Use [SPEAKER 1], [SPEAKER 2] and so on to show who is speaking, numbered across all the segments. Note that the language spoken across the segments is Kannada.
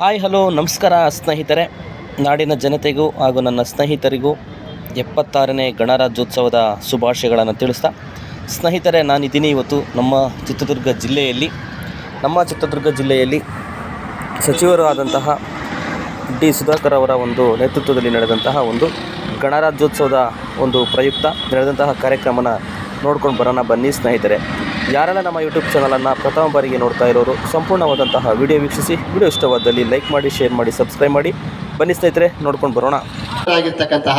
[SPEAKER 1] ಹಾಯ್, ಹಲೋ, ನಮಸ್ಕಾರ ಸ್ನೇಹಿತರೆ. ನಾಡಿನ ಜನತೆಗೂ ಹಾಗೂ ನನ್ನ ಸ್ನೇಹಿತರಿಗೂ ಎಪ್ಪತ್ತಾರನೇ ಗಣರಾಜ್ಯೋತ್ಸವದ ಶುಭಾಶಯಗಳನ್ನು ತಿಳಿಸ್ತಾ, ಸ್ನೇಹಿತರೆ, ನಾನಿದ್ದೀನಿ ಇವತ್ತು ನಮ್ಮ ಚಿತ್ರದುರ್ಗ ಜಿಲ್ಲೆಯಲ್ಲಿ. ನಮ್ಮ ಚಿತ್ರದುರ್ಗ ಜಿಲ್ಲೆಯಲ್ಲಿ ಸಚಿವರು ಆದಂತಹ ಡಿ. ಸುಧಾಕರ್ ಅವರ ಒಂದು ನೇತೃತ್ವದಲ್ಲಿ ನಡೆದಂತಹ ಒಂದು ಗಣರಾಜ್ಯೋತ್ಸವದ ಒಂದು ಪ್ರಯುಕ್ತ ನಡೆದಂತಹ ಕಾರ್ಯಕ್ರಮನ ನೋಡ್ಕೊಂಡು ಬರೋಣ ಬನ್ನಿ ಸ್ನೇಹಿತರೆ. ಯಾರೆಲ್ಲ ನಮ್ಮ ಯೂಟ್ಯೂಬ್ ಚಾನಲನ್ನು ಪ್ರಥಮ ಬಾರಿಗೆ ನೋಡ್ತಾ ಇರೋರು, ಸಂಪೂರ್ಣವಾದಂತಹ ವಿಡಿಯೋ ವೀಕ್ಷಿಸಿ ವಿಡಿಯೋ ಇಷ್ಟವಾದಲ್ಲಿ ಲೈಕ್ ಮಾಡಿ ಶೇರ್ ಮಾಡಿ ಸಬ್ಸ್ಕ್ರೈಬ್ ಮಾಡಿ. ಬನ್ನಿ ಸ್ನೇಹಿತರೆ, ನೋಡ್ಕೊಂಡು ಬರೋಣ.
[SPEAKER 2] ಆಗಿರ್ತಕ್ಕಂತಹ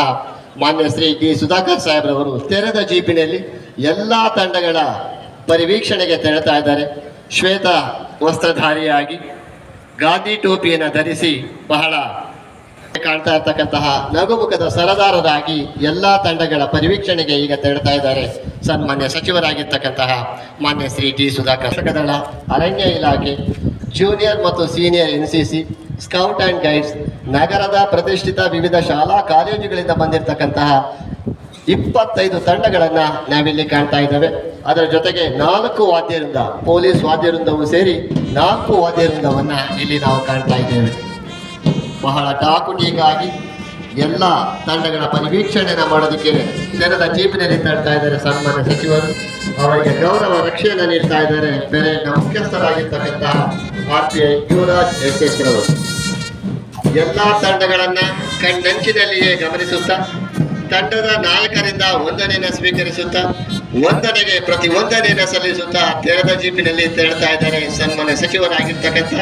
[SPEAKER 2] ಮಾನ್ಯ ಶ್ರೀ ಡಿ ಸುಧಾಕರ್ ಸಾಹೇಬ್ರವರು ತೆರೆದ ಜೀಪಿನಲ್ಲಿ ಎಲ್ಲ ತಂಡಗಳ ಪರಿವೀಕ್ಷಣೆಗೆ ತೆರಳ್ತಾ ಇದ್ದಾರೆ. ಶ್ವೇತ ವಸ್ತ್ರಧಾರಿಯಾಗಿ ಗಾಂಧಿ ಟೋಪಿಯನ್ನು ಧರಿಸಿ ಬಹಳ ಕಾಣ್ತಾ ಇರ್ತಕ್ಕಂತಹ ನಗುಮುಖದ ಸರದಾರರಾಗಿ ಎಲ್ಲಾ ತಂಡಗಳ ಪರಿವೀಕ್ಷಣೆಗೆ ಈಗ ತೆರಳ್ತಾ ಇದ್ದಾರೆ. ಸನ್ಮಾನ್ಯ ಸಚಿವರಾಗಿರ್ತಕ್ಕಂತಹ ಮಾನ್ಯ ಶ್ರೀ ಟಿ ಸುಧಾಕರ್. ದಳ ಅರಣ್ಯ ಇಲಾಖೆ ಜೂನಿಯರ್ ಮತ್ತು senior N C C scout and guides ನಗರದ ಪ್ರತಿಷ್ಠಿತ ವಿವಿಧ ಶಾಲಾ ಕಾಲೇಜುಗಳಿಂದ ಬಂದಿರತಕ್ಕಂತಹ ಇಪ್ಪತ್ತೈದು ತಂಡಗಳನ್ನ ನಾವಿಲ್ಲಿ ಕಾಣ್ತಾ ಇದ್ದೇವೆ. ಅದರ ಜೊತೆಗೆ ನಾಲ್ಕು ವಾದ್ಯರಿಂದ ಪೊಲೀಸ್ ವಾದ್ಯವೃಂದವೂ ಸೇರಿ ನಾಲ್ಕು ವಾದ್ಯರಿಂದವನ್ನ ಇಲ್ಲಿ ನಾವು ಕಾಣ್ತಾ ಇದ್ದೇವೆ. ಬಹಳ ಟಾಕುಟಿಗಾಗಿ ಎಲ್ಲ ತಂಡಗಳ ಪರಿವೀಕ್ಷಣೆಯನ್ನು ಮಾಡೋದಕ್ಕೆ ತೆರೆದ ಜೀಪಿನಲ್ಲಿ ತರ್ತಾ ಇದ್ದಾರೆ ಸನ್ಮಾನ್ಯ ಸಚಿವರು. ಅವರಿಗೆ ಗೌರವ ರಕ್ಷಣೆ ನೀಡ್ತಾ ಇದ್ದಾರೆ. ಬೇರೆ ಮುಖ್ಯಸ್ಥರಾಗಿರ್ತಕ್ಕಂತಹ R P I Yuvraj S ರವರು ಎಲ್ಲಾ ತಂಡಗಳನ್ನ ಕಣ್ಣಂಚಿನಲ್ಲಿಯೇ ಗಮನಿಸುತ್ತಾ, ತಂಡದ ನಾಲ್ಕರಿಂದ ಒಂದನೆಯನ್ನು ಸ್ವೀಕರಿಸುತ್ತಾ, ಒಂದನೆಗೆ ಪ್ರತಿ ಒಂದನೆಯನ್ನು ಸಲ್ಲಿಸುತ್ತಾ ತೆರೆದ ಜೀಪಿನಲ್ಲಿ ತೆರಳ್ತಾ ಇದ್ದಾರೆ ಸನ್ಮಾನ್ಯ ಸಚಿವರಾಗಿರ್ತಕ್ಕಂಥ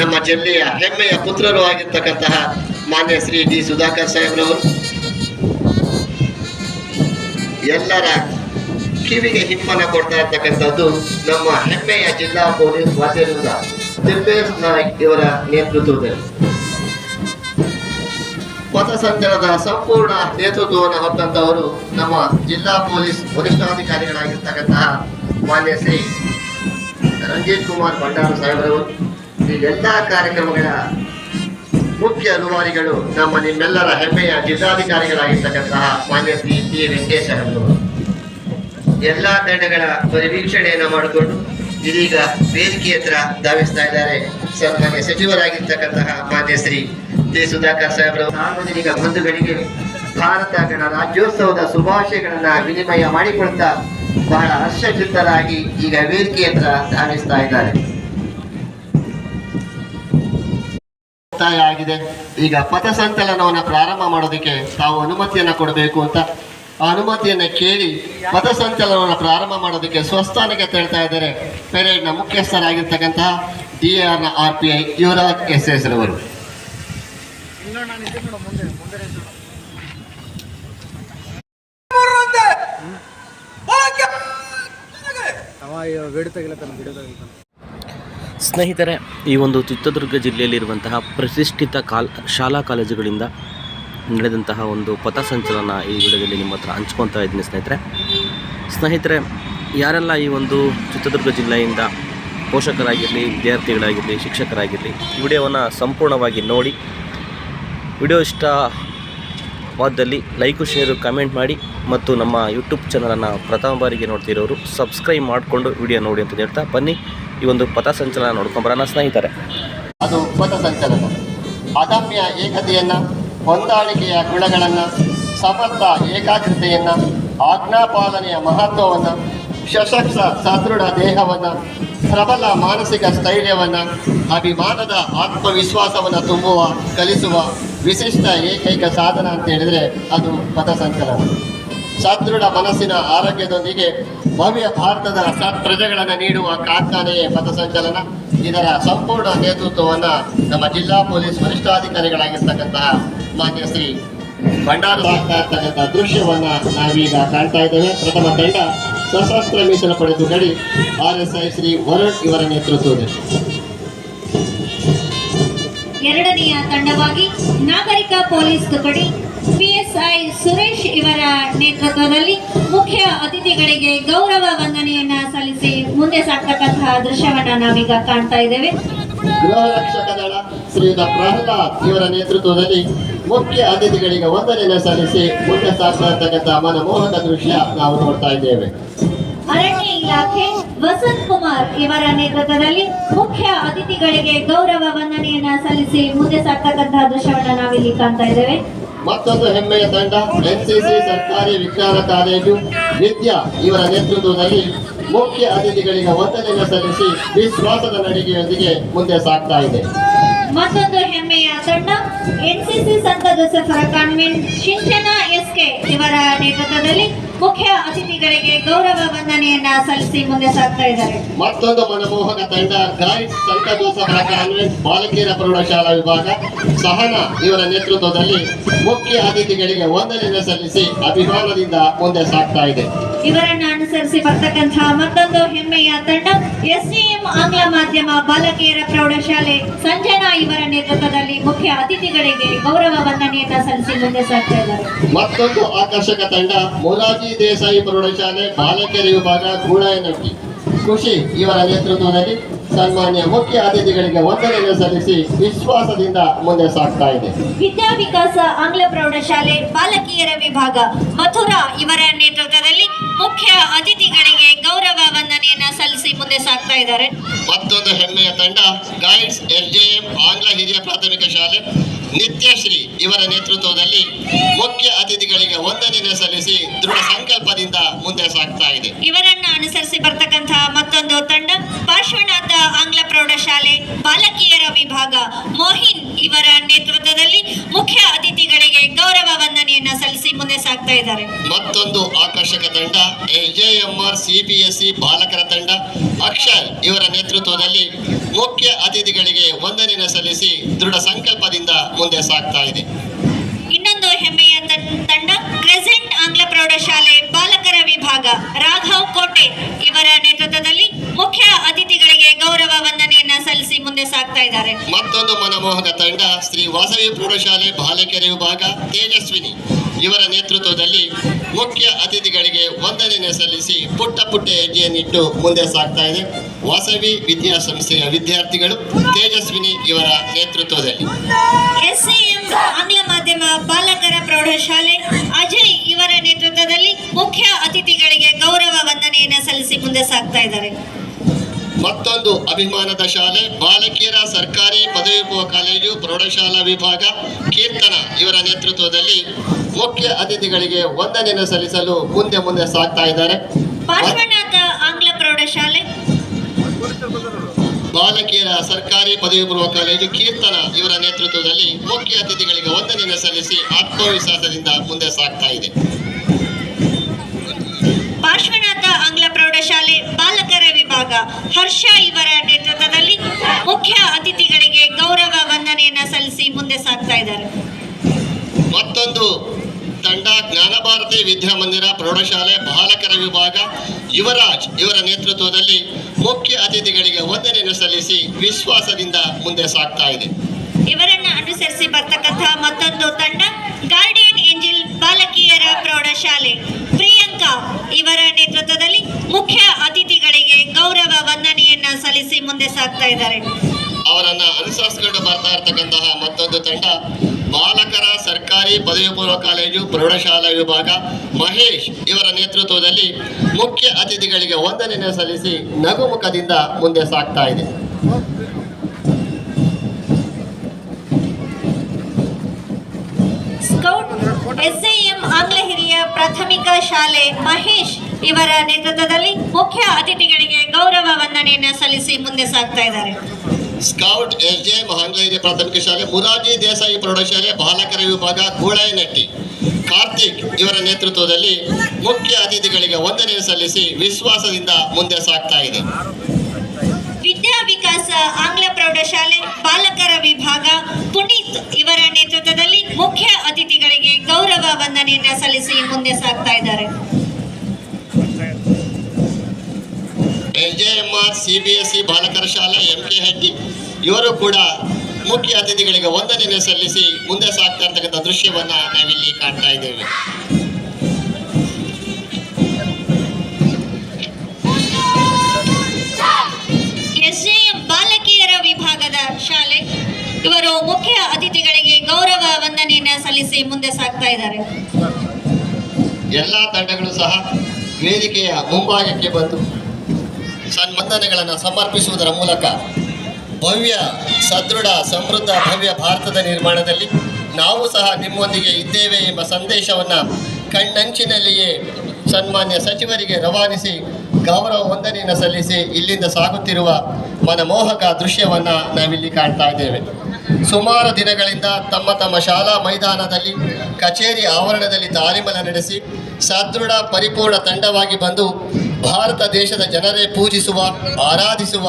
[SPEAKER 2] ನಮ್ಮ ಜಿಲ್ಲೆಯ ಹೆಮ್ಮೆಯ ಪುತ್ರರು ಆಗಿರ್ತಕ್ಕಂತಹ ಮಾನ್ಯ ಶ್ರೀ ಡಿ ಸುಧಾಕರ್ ಸಾಹೇಬ್ರವರು. ಎಲ್ಲರ ಕಿವಿಗೆ ಹಿಮ್ಮನ ಕೊಡ್ತಾ ಇರ್ತಕ್ಕಂಥದ್ದು ನಮ್ಮ ಹೆಮ್ಮೆಯ ಜಿಲ್ಲಾ ಪೊಲೀಸ್ ವಾದ್ಯರಿಂದ ದಿಲ್ಬೇಶ್ ನಾಯಕ್ ಇವರ ನೇತೃತ್ವದಲ್ಲಿ. ಪಥಸಂಚಲನದ ಸಂಪೂರ್ಣ ನೇತೃತ್ವವನ್ನು ಹೊತ್ತಂತವರು ನಮ್ಮ ಜಿಲ್ಲಾ ಪೊಲೀಸ್ ವರಿಷ್ಠಾಧಿಕಾರಿಗಳಾಗಿರ್ತಕ್ಕಂತಹ ಮಾನ್ಯ ಶ್ರೀ ರಂಜಿತ್ ಕುಮಾರ್ ಭಂಡಾರ ಸಾಹೇಬರವರು. ಈ ಎಲ್ಲ ಕಾರ್ಯಕ್ರಮಗಳ ಮುಖ್ಯ ರೂವಾರಿಗಳು ನಮ್ಮ ನಿಮ್ಮೆಲ್ಲರ ಹೆಮ್ಮೆಯ ಜಿಲ್ಲಾಧಿಕಾರಿಗಳಾಗಿರ್ತಕ್ಕಂತಹ ಮಾನ್ಯ ಶ್ರೀ ಟಿ ವೆಂಕಟೇಶ್ ಸಾಹೇಬರವರು ಎಲ್ಲ ತಂಡಗಳ ಪರಿವೀಕ್ಷಣೆಯನ್ನು ಮಾಡಿಕೊಂಡು ಇದೀಗ ವೇದಿಕೆ ಹತ್ರ ಧಾವಿಸ್ತಾ ಇದ್ದಾರೆ. ಸನ್ಮಾನ್ಯ ಸಚಿವರಾಗಿರ್ತಕ್ಕಂತಹ ಮಾನ್ಯ ಶ್ರೀ ಟಿ ಸುಧಾಕರ್ ಸಾಹೇಬರು. ಸಾರ್ವಜನಿಕ ಬಂಧುಗಳಿಗೆ ಭಾರತ ಗಣರಾಜ್ಯೋತ್ಸವದ ಶುಭಾಶಯಗಳನ್ನ ವಿನಿಮಯ ಮಾಡಿಕೊಳ್ತಾ ಬಹಳ ಹರ್ಷಚಿತ್ತರಾಗಿ ಈಗ ವೇದಿಕೆ ಹತ್ರ ಧಾವಿಸ್ತಾ ಇದ್ದಾರೆ. ಮುಕ್ತಾಯ ಆಗಿದೆ. ಈಗ ಪಥಸಂಚಲನವನ್ನು ಪ್ರಾರಂಭ ಮಾಡೋದಕ್ಕೆ ತಾವು ಅನುಮತಿಯನ್ನು ಕೊಡಬೇಕು ಅಂತ ಆ ಅನುಮತಿಯನ್ನ ಕೇಳಿ ಪಥಸಂಚಲನವನ್ನು ಪ್ರಾರಂಭ ಮಾಡೋದಕ್ಕೆ ಸ್ವಸ್ಥಾನಕ್ಕೆ ತೆರಳ್ತಾ ಇದ್ದಾರೆ ಪೆರೇಡ್ನ ಮುಖ್ಯಸ್ಥರಾಗಿರ್ತಕ್ಕಂತಹ ಡಿ ಆರ್ನ R P I Yuvraj S S ರವರು
[SPEAKER 1] ಸ್ನೇಹಿತರೆ, ಈ ಒಂದು ಚಿತ್ರದುರ್ಗ ಜಿಲ್ಲೆಯಲ್ಲಿರುವಂತಹ ಪ್ರತಿಷ್ಠಿತ ಕಾಲ್, ಶಾಲಾ ಕಾಲೇಜುಗಳಿಂದ ನಡೆದಂತಹ ಒಂದು ಪಥಸಂಚಲನ ಈ ವಿಡಿಯೋದಲ್ಲಿ ನಿಮ್ಮ ಹತ್ರ ಹಂಚ್ಕೊತಾ ಇದ್ದೀನಿ ಸ್ನೇಹಿತರೆ. ಸ್ನೇಹಿತರೆ, ಯಾರೆಲ್ಲ ಈ ಒಂದು ಚಿತ್ರದುರ್ಗ ಜಿಲ್ಲೆಯಿಂದ ಪೋಷಕರಾಗಿರಲಿ, ವಿದ್ಯಾರ್ಥಿಗಳಾಗಿರಲಿ, ಶಿಕ್ಷಕರಾಗಿರಲಿ ವಿಡಿಯೋವನ್ನು ಸಂಪೂರ್ಣವಾಗಿ ನೋಡಿ, ವಿಡಿಯೋ ಇಷ್ಟವಾದಲ್ಲಿ ಲೈಕು, ಶೇರು, ಕಮೆಂಟ್ ಮಾಡಿ ಮತ್ತು ನಮ್ಮ ಯೂಟ್ಯೂಬ್ ಚಾನಲನ್ನು ಪ್ರಥಮ ಬಾರಿಗೆ ನೋಡ್ತಿರೋರು ಸಬ್ಸ್ಕ್ರೈಬ್ ಮಾಡಿಕೊಂಡು ವಿಡಿಯೋ ನೋಡಿ ಅಂತ ಹೇಳ್ತಾ ಬನ್ನಿ. ಈ ಒಂದು ಪಥಸಂಚಲನ ನೋಡ್ಕೊಂಬರೋಣ ಸ್ನೇಹಿತರೆ.
[SPEAKER 2] ಅದು ಪಥಸಂಚಲನ ಅದಮ್ಯ ಏಕತೆಯನ್ನ, ಹೊಂದಾಣಿಕೆಯ ಗುಣಗಳನ್ನ, ಸಮರ್ಥ ಏಕಾಗ್ರತೆಯನ್ನ, ಆಜ್ಞಾಪಾಲನೆಯ ಮಹತ್ವವನ್ನ ಸಶಕ್ತ ಸದೃಢ ದೇಹವನ್ನ, ಪ್ರಬಲ ಮಾನಸಿಕ ಸ್ಥೈರ್ಯವನ್ನ, ಅಭಿಮಾನದ ಆತ್ಮವಿಶ್ವಾಸವನ್ನ ತುಂಬುವ, ಕಲಿಸುವ ವಿಶಿಷ್ಟ ಏಕೈಕ ಸಾಧನ ಅಂತ ಹೇಳಿದ್ರೆ ಅದು ಪಥಸಂಚಲನ ಸದೃಢ ಮನಸ್ಸಿನ ಆರೋಗ್ಯದೊಂದಿಗೆ ಭವ್ಯ ಭಾರತದ ಪ್ರಜೆಗಳನ್ನು ನೀಡುವ ಕಾರ್ಖಾನೆಯೇ ಪಥಸಂಚಲನ. ಇದರ ಸಂಪೂರ್ಣ ನೇತೃತ್ವವನ್ನ ನಮ್ಮ ಜಿಲ್ಲಾ ಪೊಲೀಸ್ ವರಿಷ್ಠಾಧಿಕಾರಿಗಳಾಗಿರ್ತಕ್ಕಂತಹ ಮಾನ್ಯ ಶ್ರೀ ಭಂಡಾರ ಇರ್ತಕ್ಕಂತಹ ದೃಶ್ಯವನ್ನ ನಾವೀಗ ಕಾಣ್ತಾ ಇದ್ದೇವೆ. ಪ್ರಥಮ ತಂಡ ಸಶಸ್ತ್ರ ಮೀಸಲು ಪಡೆದು ಗಡಿ R S I Shri Varun ಇವರ ನೇತೃತ್ವದಲ್ಲಿ.
[SPEAKER 3] ಎರಡನೆಯ ತಂಡವಾಗಿ ನಾಗರಿಕ ಪೊಲೀಸ್ ತುಕಡಿ ಪಿಎಸ್ಐ ಸುರೇಶ್ ಇವರ ನೇತೃತ್ವದಲ್ಲಿ ಮುಖ್ಯ ಅತಿಥಿಗಳಿಗೆ ಗೌರವ ವಂದನೆಯನ್ನ ಸಲ್ಲಿಸಿ ಮುಂದೆ ಸಾಕ್ತಕ್ಕಂತಹ ದೃಶ್ಯವನ್ನ ನಾವೀಗ ಕಾಣ್ತಾ ಇದ್ದೇವೆ.
[SPEAKER 2] ಗೃಹ ರಕ್ಷಕ ದಳ ಶ್ರೀಯುತ ಪ್ರಹ್ಲಾದ್ ಇವರ ನೇತೃತ್ವದಲ್ಲಿ ಮುಖ್ಯ ಅತಿಥಿಗಳಿಗೆ ವಂದನೆಯನ್ನು ಸಲ್ಲಿಸಿ ಮುಂದೆ ಸಾಕ್ತಕ್ಕಂತಹ ಮನಮೋಹಕ ದೃಶ್ಯ ನಾವು ನೋಡ್ತಾ ಇದ್ದೇವೆ.
[SPEAKER 3] ಅರಣ್ಯ ಇಲಾಖೆ ವಸಂತ್ ಕುಮಾರ್ ಇವರ ನೇತೃತ್ವದಲ್ಲಿ ಮುಖ್ಯ ಅತಿಥಿಗಳಿಗೆ ಗೌರವ ವಂದನೆಯನ್ನ ಸಲ್ಲಿಸಿ ಮುಂದೆ ಸಾಕ್ತಕ್ಕಂತಹ ದೃಶ್ಯವನ್ನ ನಾವಿಲ್ಲಿ ಕಾಣ್ತಾ ಇದ್ದೇವೆ.
[SPEAKER 2] ಮತ್ತೊಂದು ಹೆಮ್ಮೆಯ ತಂಡ ಎನ್ಸಿಸಿ ಸರ್ಕಾರಿ ವಿಜ್ಞಾನ ಕಾಲೇಜು. ವಿದ್ಯಾ ಇವರ ನೇತೃತ್ವದಲ್ಲಿ ಮುಖ್ಯ ಅತಿಥಿಗಳಿಗೆ ವಂದನೆಯನ್ನು ಸಲ್ಲಿಸಿ ವಿಶ್ವಾಸದ ನಡಿಗೆಯೊಂದಿಗೆ ಮುಂದೆ ಸಾಗ್ತಾ ಇದೆ.
[SPEAKER 3] ಮತ್ತೊಂದು ಹೆಮ್ಮೆಯ ತಂಡ ಎನ್ಸಿಸಿ ಸಂತ ಜೋಸೆಫರ ಕಾನ್ವೆಂಟ್ ಶಿಂಚನ ಎಸ್ಕೆ ಇವರ ನೇತೃತ್ವದಲ್ಲಿ ಮುಖ್ಯ ಅತಿಥಿಗಳಿಗೆ ಗೌರವ ವಂದನೆಯನ್ನ ಸಲ್ಲಿಸಿ ಮುಂದೆ ಸಾಗ್ತಾ ಇದ್ದಾರೆ.
[SPEAKER 2] ಮತ್ತೊಂದು ಮನಮೋಹನ ತಂಡ ಗೈಡ್ಸ್ ಸಂತ ಜೋಸಫರ ಕಾನ್ವೆಂಟ್ ಬಾಲಕಿಯರ ಪ್ರೌಢಶಾಲಾ ವಿಭಾಗ ಸಹನ ಇವರ ನೇತೃತ್ವದಲ್ಲಿ ಮುಖ್ಯ ಅತಿಥಿಗಳಿಗೆ ವಂದನೆಯನ್ನು ಸಲ್ಲಿಸಿ ಅಭಿಮಾನದಿಂದ ಮುಂದೆ ಸಾಗ್ತಾ ಇದೆ.
[SPEAKER 3] ಇವರನ್ನ ಅನುಸರಿಸಿ ಬರ್ತಕ್ಕಂತಹ ಮತ್ತೊಂದು ಹೆಮ್ಮೆಯ ತಂಡ ಎಸ್ಡಿಎಂ ಆಂಗ್ಲ ಮಾಧ್ಯಮ ಬಾಲಕಿಯರ ಪ್ರೌಢಶಾಲೆ ಸಂಜನಾ ಇವರ ನೇತೃತ್ವದಲ್ಲಿ ಮುಖ್ಯ ಅತಿಥಿಗಳಿಗೆ ಗೌರವ ವಂದನೆಯನ್ನ ಸಲ್ಲಿಸಿ ಮುಂದೆ ಸಾಗ್ತಾ ಇದ್ದಾರೆ.
[SPEAKER 2] ಮತ್ತೊಂದು ಆಕರ್ಷಕ ತಂಡ ಮೊರಾರ್ಜಿ ದೇಸಾಯಿ ಪ್ರೌಢಶಾಲೆ ಬಾಲಕಿಯರ ವಿಭಾಗ ಗೂಳಾಯನಟ್ಟಿ ಖುಷಿ ಇವರ ನೇತೃತ್ವದಲ್ಲಿ ಸನ್ಮಾನ್ಯ ಮುಖ್ಯ ಅತಿಥಿಗಳಿಗೆ ವಂದನೆಯನ್ನು ಸಲ್ಲಿಸಿ ವಿಶ್ವಾಸದಿಂದ ಮುಂದೆ ಸಾಗ್ತಾ ಇದೆ.
[SPEAKER 3] ವಿದ್ಯಾವಿಕಾಸ ಆಂಗ್ಲ ಪ್ರೌಢಶಾಲೆ ಬಾಲಕಿಯರ ವಿಭಾಗ. ಮಥುರಾ ಇವರ ನೇತೃತ್ವದಲ್ಲಿ ಮುಖ್ಯ ಅತಿಥಿಗಳಿಗೆ ಗೌರವ ವಂದನೆಯನ್ನ ಸಲ್ಲಿಸಿ ಮುಂದೆ ಸಾಗ್ತಾ ಇದ್ದಾರೆ.
[SPEAKER 2] ಮತ್ತೊಂದು ಹೆಮ್ಮೆಯ ತಂಡ ಗೈಡ್ಸ್ ಜೆ ಆಂಗ್ಲ ಹಿರಿಯ ಪ್ರಾಥಮಿಕ ಶಾಲೆ ನಿತ್ಯಶ್ರೀ. ಇವರ ನೇತೃತ್ವದಲ್ಲಿ ಮುಖ್ಯ ಅತಿಥಿಗಳಿಗೆ ವಂದನೆ ಸಲ್ಲಿಸಿ ದೃಢ ಸಂಕಲ್ಪದಿಂದ ಮುಂದೆ ಸಾಗ್ತಾ ಇದೆ.
[SPEAKER 3] ಇವರನ್ನ ಅನುಸರಿಸಿ ಬರ್ತಕ್ಕಂತಹ ಮತ್ತೊಂದು ತಂಡ ಪಾರ್ಶ್ವನಾಥ ಆಂಗ್ಲ ಪ್ರೌಢಶಾಲೆ ಬಾಲಕಿಯರ ವಿಭಾಗ. ಮೋಹಿನ್ ಇವರ ನೇತೃತ್ವದಲ್ಲಿ ಮುಖ್ಯ ಅತಿಥಿಗಳಿಗೆ ಗೌರವ ವಂದನೆಯನ್ನ ಸಲ್ಲಿಸಿ ಮುಂದೆ ಸಾಗ್ತಾ ಇದ್ದಾರೆ.
[SPEAKER 2] ಮತ್ತೊಂದು ಆಕರ್ಷಕ ತಂಡ ಎಜೆಎಂಆರ್ ಸಿಪಿಎಸ್ಸಿ ಬಾಲಕರ ತಂಡ. ಅಕ್ಷಯ್ ಇವರ ನೇತೃತ್ವದಲ್ಲಿ ಮುಖ್ಯ ಅತಿಥಿಗಳಿಗೆ ವಂದನೆಯನ್ನು ಸಲ್ಲಿಸಿ ದೃಢ ಸಂಕಲ್ಪದಿಂದ ಮುಂದೆ ಸಾಗ್ತಾ ಇದೆ.
[SPEAKER 3] ಇನ್ನೊಂದು ಹೆಮ್ಮೆಯ ತಂಡ ಕ್ರೆಸೆಂಟ್ ಆಂಗ್ಲ ಪ್ರೌಢಶಾಲೆ ಬಾಲಕರ ವಿಭಾಗ. ರಾಘವ್ ಕೋಟೆ ಇವರ ನೇತೃತ್ವದಲ್ಲಿ ಮುಖ್ಯ ಅತಿಥಿಗಳಿಗೆ ಗೌರವ ಮುಂದೆ ಸಾಗ್ತಾ ಇದ್ದಾರೆ
[SPEAKER 2] ಮತ್ತೊಂದು ಮನಮೋಹಕ ತಂಡ ಶ್ರೀ ವಾಸವಿ ಪ್ರೌಢಶಾಲೆ ಬಾಲಕಿಯರ ವಿಭಾಗ ತೇಜಸ್ವಿನಿ. ಇವರ ನೇತೃತ್ವದಲ್ಲಿ ಮುಖ್ಯ ಅತಿಥಿಗಳಿಗೆ ವಂದನೆ ಸಲ್ಲಿಸಿ ಪುಟ್ಟ ಪುಟ್ಟ ಹೆಜ್ಜೆಯನ್ನಿಟ್ಟು ಮುಂದೆ ಸಾಗ್ತಾ ಇದೆ. ವಾಸವಿ ವಿದ್ಯಾಸಂಸ್ಥೆಯ ವಿದ್ಯಾರ್ಥಿಗಳು ತೇಜಸ್ವಿನಿ ಇವರ ನೇತೃತ್ವದಲ್ಲಿ.
[SPEAKER 3] ಎಸ್ಎಎಂ ಆಂಗ್ಲ ಮಾಧ್ಯಮ ಬಾಲಕರ ಪ್ರೌಢಶಾಲೆ ಅಜಯ್ ಇವರ ನೇತೃತ್ವದಲ್ಲಿ ಮುಖ್ಯ ಅತಿಥಿಗಳಿಗೆ ಗೌರವ ವಂದನೆಯನ್ನು ಸಲ್ಲಿಸಿ ಮುಂದೆ ಸಾಗ್ತಾ ಇದ್ದಾರೆ.
[SPEAKER 2] ಮತ್ತೊಂದು ಅಭಿಮಾನದ ಶಾಲೆ ಬಾಲಕಿಯರ ಸರ್ಕಾರಿ ಪದವಿ ಪೂರ್ವ ಕಾಲೇಜು ಪ್ರೌಢಶಾಲಾ ವಿಭಾಗ ಕೀರ್ತನ ಇವರ ನೇತೃತ್ವದಲ್ಲಿ ಮುಖ್ಯ ಅತಿಥಿಗಳಿಗೆ ವಂದನೆಯನ್ನು ಸಲ್ಲಿಸಲು ಮುಂದೆ ಮುಂದೆ ಸಾಗ್ತಾ ಇದ್ದಾರೆ.
[SPEAKER 3] ಆಂಗ್ಲ ಪ್ರೌಢಶಾಲೆ.
[SPEAKER 2] ಬಾಲಕಿಯರ ಸರ್ಕಾರಿ ಪದವಿ ಪೂರ್ವ ಕಾಲೇಜು ಕೀರ್ತನ ಇವರ ನೇತೃತ್ವದಲ್ಲಿ ಮುಖ್ಯ ಅತಿಥಿಗಳಿಗೆ ವಂದನೆಯನ್ನು ಸಲ್ಲಿಸಿ ಆತ್ಮವಿಶ್ವಾಸದಿಂದ ಮುಂದೆ ಸಾಗ್ತಾ ಇದೆ
[SPEAKER 3] ಪಾರ್ಶ್ವನಾಥ ಆಂಗ್ಲ ಪ್ರೌಢಶಾಲೆ ಬಾಲಕರ ವಿಭಾಗ ಹರ್ಷ ಇವರ ನೇತೃತ್ವದಲ್ಲಿ ಮುಖ್ಯ ಅತಿಥಿಗಳಿಗೆ ಗೌರವ ವಂದನೆಯನ್ನ ಸಲ್ಲಿಸಿ ಮುಂದೆ ಸಾಗ್ತಾ ಇದ್ದಾರೆ.
[SPEAKER 2] ಮತ್ತೊಂದು ತಂಡ ಜ್ಞಾನ ಭಾರತಿ ವಿದ್ಯಾಮಂದಿರ ಪ್ರೌಢಶಾಲೆ ಬಾಲಕರ ವಿಭಾಗ ಯುವರಾಜ್ ಇವರ ನೇತೃತ್ವದಲ್ಲಿ ಮುಖ್ಯ ಅತಿಥಿಗಳಿಗೆ ವಂದನೆಯನ್ನು ಸಲ್ಲಿಸಿ ವಿಶ್ವಾಸದಿಂದ ಮುಂದೆ ಸಾಗ್ತಾ ಇದೆ.
[SPEAKER 3] ಇವರನ್ನ ಅನುಸರಿಸಿ ಬರ್ತಕ್ಕಂತಹ ಮತ್ತೊಂದು ತಂಡ ಗಾರ್ಡಿಯನ್ ಏಂಜಿಲ್ ಬಾಲಕಿಯರ ಪ್ರೌಢಶಾಲೆ. ಪ್ರಿಯಾಂಕಾ ಇವರ ನೇತೃತ್ವದಲ್ಲಿ ಮುಖ್ಯ ಅತಿಥಿಗಳಿಗೆ ಗೌರವ ವಂದನೆಯನ್ನ ಸಾಗ್ತಾ ಇದ್ದಾರೆ.
[SPEAKER 2] ಅವರನ್ನ ಅನುಸರಿಸಿಕೊಂಡು ಬರ್ತಾ ಇರತಕ್ಕಂತಹ ಮತ್ತೊಂದು ತಂಡ ಬಾಲಕರ ಸರ್ಕಾರಿ ಪದವಿ ಪೂರ್ವ ಕಾಲೇಜು, ಪ್ರೌಢಶಾಲಾ ವಿಭಾಗ, ಮಹೇಶ್ ಇವರ ನೇತೃತ್ವದಲ್ಲಿ ಮುಖ್ಯ ಅತಿಥಿಗಳಿಗೆ ವಂದನೆಯನ್ನು ಸಲ್ಲಿಸಿ ನಗುಮುಖದಿಂದ ಮುಂದೆ ಸಾಗ್ತಾ ಇದೆ.
[SPEAKER 3] ಎಸ್ಎಎಂ ಆಂಗ್ಲ ಹಿರಿಯ ಪ್ರಾಥಮಿಕ ಶಾಲೆ ಮಹೇಶ್ ಇವರ ನೇತೃತ್ವದಲ್ಲಿ ಮುಖ್ಯ ಅತಿಥಿಗಳಿಗೆ ಗೌರವ ವಂದನೆಯನ್ನು ಸಲ್ಲಿಸಿ ಮುಂದೆ ಸಾಗ್ತಾ ಇದ್ದಾರೆ.
[SPEAKER 2] ಸ್ಕೌಟ್ ಎಸ್ ಜೆ ಮಹಾಂಗ್ಲೈರಿ ಪ್ರಾಥಮಿಕ ಶಾಲೆ ಮುರಾಜಿ ದೇಸಾಯಿ ಪ್ರೌಢಶಾಲೆ ಬಾಲಕರ ವಿಭಾಗ ಕೂಳಾಯನಟ್ಟಿ ಕಾರ್ತಿಕ್ ಇವರ ನೇತೃತ್ವದಲ್ಲಿ ಮುಖ್ಯ ಅತಿಥಿಗಳಿಗೆ ವಂದನೆ ಸಲ್ಲಿಸಿ ವಿಶ್ವಾಸದಿಂದ ಮುಂದೆ ಸಾಗ್ತಾ ಇದೆ.
[SPEAKER 3] ವಿದ್ಯಾ ವಿಕಾಸ ಆಂಗ್ಲ ಪ್ರೌಢಶಾಲೆ ಬಾಲಕರ ವಿಭಾಗ ಪುನೀತ್ ಇವರ ನೇತೃತ್ವದಲ್ಲಿ ಮುಖ್ಯ ವಂದನೆಯನ್ನ ಸಲ್ಲಿಸಿ ಮುಂದೆ ಸಾಗ್ತಾ ಇದ್ದಾರೆ.
[SPEAKER 2] ಎಸ್ ಸಿಬಿಎಸ್ಇ ಬಾಲಕರ ಶಾಲೆ ಎಂ ಕೆ ಹಟ್ಟಿ ಇವರು ಕೂಡ ಮುಖ್ಯ ಅತಿಥಿಗಳಿಗೆ ವಂದನೆಯನ್ನು ಸಲ್ಲಿಸಿ ಮುಂದೆ ಸಾಗ್ತಾ ಇರ್ತಕ್ಕಂಥ ದೃಶ್ಯವನ್ನ ನಾವಿಲ್ಲಿ ಕಾಣ್ತಾ ಇದ್ದೇವೆ.
[SPEAKER 3] ಎಸ್ಜೆಎಂ ಬಾಲಕಿಯರ ವಿಭಾಗದ ಶಾಲೆ. ಇವರು ಮುಖ್ಯ ಮುಂದೆ ಸಾಗ್ತಾ ಇದ್ದಾರೆ.
[SPEAKER 2] ಎಲ್ಲಾ ತಂಡಗಳು ಸಹ ವೇದಿಕೆಯ ಮುಂಭಾಗಕ್ಕೆ ಬಂದು ಸನ್ಮಾನಗಳನ್ನು ಸಮರ್ಪಿಸುವುದರ ಮೂಲಕ ಭವ್ಯ, ಸದೃಢ, ಸಮೃದ್ಧ, ಭವ್ಯ ಭಾರತದ ನಿರ್ಮಾಣದಲ್ಲಿ ನಾವು ಸಹ ನಿಮ್ಮೊಂದಿಗೆ ಇದ್ದೇವೆ ಎಂಬ ಸಂದೇಶವನ್ನು ಕಣ್ಣಂಚಿನಲ್ಲಿಯೇ ಸನ್ಮಾನ್ಯ ಸಚಿವರಿಗೆ ರವಾನಿಸಿ, ಗೌರವ ವಂದನೆಯನ್ನು ಸಲ್ಲಿಸಿ ಇಲ್ಲಿಂದ ಸಾಗುತ್ತಿರುವ ಮನಮೋಹಕ ದೃಶ್ಯವನ್ನು ನಾವಿಲ್ಲಿ ಕಾಣ್ತಾ ಇದ್ದೇವೆ. ಸುಮಾರು ದಿನಗಳಿಂದ ತಮ್ಮ ತಮ್ಮ ಶಾಲಾ ಮೈದಾನದಲ್ಲಿ, ಕಚೇರಿ ಆವರಣದಲ್ಲಿ ತಾಲೀಮನ್ನು ನಡೆಸಿ, ಸದೃಢ, ಪರಿಪೂರ್ಣ ತಂಡವಾಗಿ ಬಂದು ಭಾರತ ದೇಶದ ಜನರೇ ಪೂಜಿಸುವ, ಆರಾಧಿಸುವ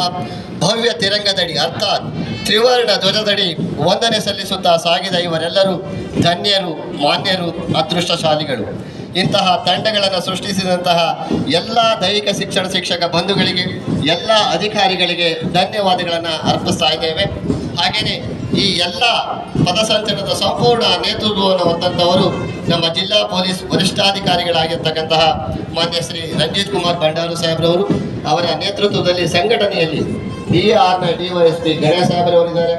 [SPEAKER 2] ಭವ್ಯ ತಿರಂಗದಡಿ ಅರ್ಥಾತ್ ತ್ರಿವರ್ಣ ಧ್ವಜದಡಿ ವಂದನೆ ಸಲ್ಲಿಸುತ್ತಾ ಸಾಗಿದ ಇವರೆಲ್ಲರೂ ಧನ್ಯರು, ಮಾನ್ಯರು, ಅದೃಷ್ಟಶಾಲಿಗಳು. ಇಂತಹ ತಂಡಗಳನ್ನು ಸೃಷ್ಟಿಸಿದಂತಹ ಎಲ್ಲ ದೈಹಿಕ ಶಿಕ್ಷಣ ಶಿಕ್ಷಕ ಬಂಧುಗಳಿಗೆ, ಎಲ್ಲ ಅಧಿಕಾರಿಗಳಿಗೆ ಧನ್ಯವಾದಗಳನ್ನು ಅರ್ಪಿಸ್ತಾ ಇದ್ದೇವೆ. ಹಾಗೆಯೇ ಈ ಎಲ್ಲ ಪಥಸಂಚಲನದ ಸಂಪೂರ್ಣ ನೇತೃತ್ವವನ್ನು ಹೊಂದಂಥವರು ನಮ್ಮ ಜಿಲ್ಲಾ ಪೊಲೀಸ್ ವರಿಷ್ಠಾಧಿಕಾರಿಗಳಾಗಿರ್ತಕ್ಕಂತಹ ಮಾನ್ಯ ಶ್ರೀ ರಂಜಿತ್ ಕುಮಾರ್ ಭಂಡಾರು ಸಾಹೇಬ್ರವರು, ಅವರ ನೇತೃತ್ವದಲ್ಲಿ ಸಂಘಟನೆಯಲ್ಲಿ ಡಿ ಆರ್ನ ಡಿ ವೈ ಎಸ್ ಸಾಹೇಬ್ರವರಿದ್ದಾರೆ.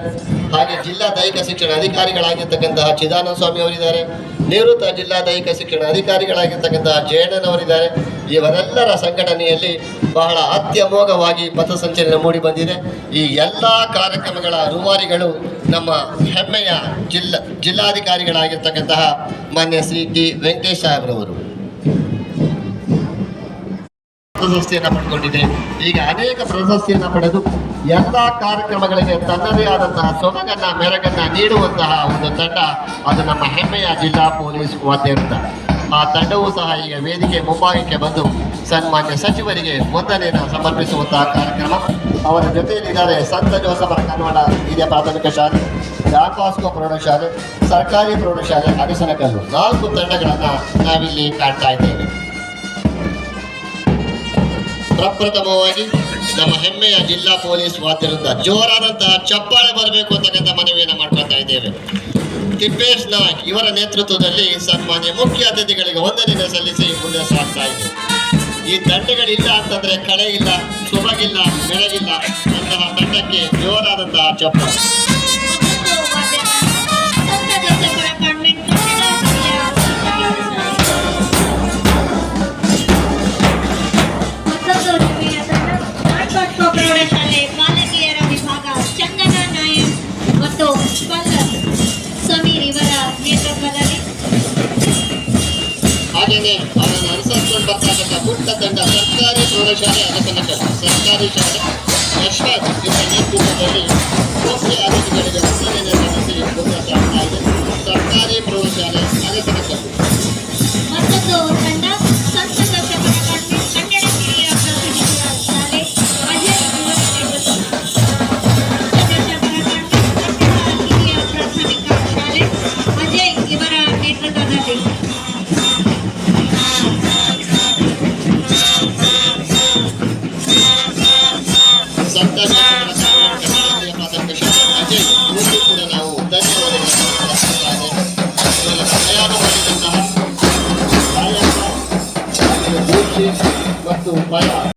[SPEAKER 2] ಹಾಗೆ ಜಿಲ್ಲಾ ದೈಹಿಕ ಶಿಕ್ಷಣ ಅಧಿಕಾರಿಗಳಾಗಿರ್ತಕ್ಕಂತಹ ಚಿದಾನಂದ ಸ್ವಾಮಿ ಅವರಿದ್ದಾರೆ. ನಿವೃತ್ತ ಜಿಲ್ಲಾ ದೈಹಿಕ ಶಿಕ್ಷಣ ಅಧಿಕಾರಿಗಳಾಗಿರ್ತಕ್ಕಂತಹ ಜಯಣ್ಣನವರಿದ್ದಾರೆ. ಇವರೆಲ್ಲರ ಸಂಘಟನೆಯಲ್ಲಿ ಬಹಳ ಅತ್ಯಮೋಘವಾಗಿ ಪಥಸಂಚಲನ ಮೂಡಿ ಬಂದಿದೆ. ಈ ಎಲ್ಲ ಕಾರ್ಯಕ್ರಮಗಳ ರೂವಾರಿಗಳು ನಮ್ಮ ಹೆಮ್ಮೆಯ ಜಿಲ್ಲಾ, ಜಿಲ್ಲಾಧಿಕಾರಿಗಳಾಗಿರ್ತಕ್ಕಂತಹ ಮಾನ್ಯ ಶ್ರೀ ಟಿ. ವೆಂಕಟೇಶ್ ಸಾಹೇಬ್ರವರು. ಪ್ರಶಸ್ತಿಯನ್ನು ಪಡ್ಕೊಂಡಿದೆ. ಈಗ ಅನೇಕ ಪ್ರಶಸ್ತಿಯನ್ನು ಪಡೆದು ಎಲ್ಲ ಕಾರ್ಯಕ್ರಮಗಳಿಗೆ ತನ್ನದೇ ಆದಂತಹ ಸೊಬಗನ್ನ, ಮೆರಗನ್ನ ನೀಡುವಂತಹ ಒಂದು ತಂಡ ಅದು ನಮ್ಮ ಹೆಮ್ಮೆಯ ಜಿಲ್ಲಾ ಪೊಲೀಸ್ ವೃಂದ ಆ ತಂಡವೂ ಸಹ ಈಗ ವೇದಿಕೆ ಮುಂಭಾಗಕ್ಕೆ ಬಂದು ಸನ್ಮಾನ್ಯ ಸಚಿವರಿಗೆ ವಂದನೆಯನ್ನು ಸಮರ್ಪಿಸುವಂತಹ ಕಾರ್ಯಕ್ರಮ. ಅವರ ಜೊತೆಯಲ್ಲಿದ್ದಾರೆ ಸಂತ ಜೋಸಫರ ಕನ್ನಡ ಹಿರಿಯ ಪ್ರಾಥಮಿಕ ಶಾಲೆ ಡಾಕಾಸ್ಕೋ ಪ್ರೌಢಶಾಲೆ ಸರ್ಕಾರಿ ಪ್ರೌಢಶಾಲೆ ಅಗಸನಕಲ್ಲು ನಾಲ್ಕು ತಂಡಗಳನ್ನು ನಾವಿಲ್ಲಿ ಕಾಣ್ತಾ ಇದ್ದೇವೆ. ಪ್ರಪ್ರಥಮವಾಗಿ ನಮ್ಮ ಹೆಮ್ಮೆಯ ಜಿಲ್ಲಾ ಪೊಲೀಸ್ ವಾದ್ಯರಿಂದ ಜೋರಾದಂತಹ ಚಪ್ಪಾಳೆ ಬರಬೇಕು ಅಂತಕ್ಕಂಥ ಮನವಿಯನ್ನು ಮಾಡ್ಕೊಳ್ತಾ ಇದ್ದೇವೆ. ತಿಪ್ಪೇಶ್ ನಾಯಕ್ ಇವರ ನೇತೃತ್ವದಲ್ಲಿ ಸನ್ಮಾನ್ಯ ಮುಖ್ಯ ಅತಿಥಿಗಳಿಗೆ ವಂದನೆಯನ್ನು ಸಲ್ಲಿಸಿ ಮುಂದೆ ಸಾಗ್ತಾ ಇದೆ ಈ ತಂಡಗಳಿಲ್ಲ ಅಂತಂದ್ರೆ ಕಳೆ ಇಲ್ಲ ಸೊಬಗಿಲ್ಲ ಬೆಳಗಿಲ್ಲ ಅಂತಹ ತಂಡಕ್ಕೆ ಜೋರಾದಂತಹ ಚಪ್ಪಾಳೆ. ಹಾಗೇನೆ ಅವರನ್ನು ಅನುಸರಿಸಿಕೊಂಡು ಬರ್ತಕ್ಕಂಥ ಪುಟ್ಟ ತಂಡ ಸರ್ಕಾರಿ ಪ್ರೌಢಶಾಲೆ ಅಗಸನಕಲ್ ಸರ್ಕಾರಿ ಶಾಲೆ ಯಶವಂತ್ ಇವರ ನೇತೃತ್ವದಲ್ಲಿ ಮುಖ್ಯ ಅತಿಥಿಗಳಿಗೆ ವಂದನೆಯನ್ನು ಸಲ್ಲಿಸಿ ಮುಂದೆ ಸಾಗ್ತಾ ಇದೆ ಸರ್ಕಾರಿ
[SPEAKER 3] ಸಂತ